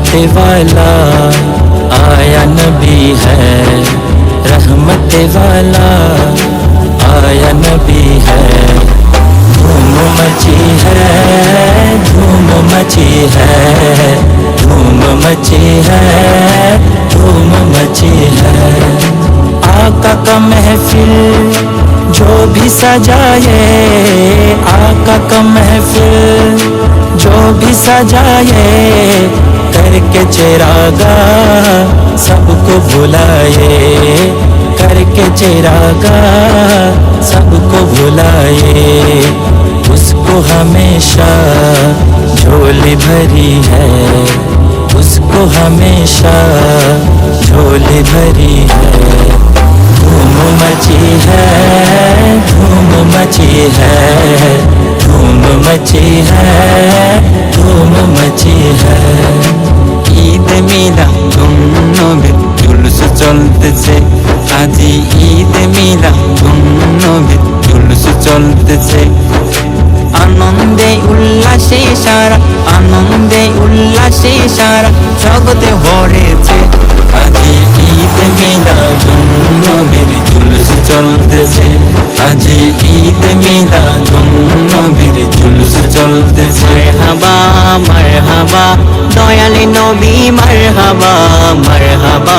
रहमत वाला आया नबी है। रहमत वाला आया नबी है। धूम मची है, धूम मची है। धूम मची है, धूम मची है। आका का महफिल जो भी सजाए, आका का महफिल जो भी सजाए के चेरागा सबको भुलाए करके चेरागा सबको भुलाए उसको हमेशा झोली भरी है, उसको हमेशा झोली भरी है। धूम मची है, धूम मची है, धूम मची है, धूम मची है। চলতেছে। আজি ঈদ মিলা নবীর জুলুস চলতেছে। আনন্দে উল্লাসে সারা, আনন্দে উল্লাসে সারা জগতে ভরেছে। আজি ঈদ মিলা নবীর জুলুস চলতেছে। আজি ঈদ মিলা নবীর জুলুস চলতেছে। হাবা মার হাবা দয়ালে নবী মার হাবা মার হাবা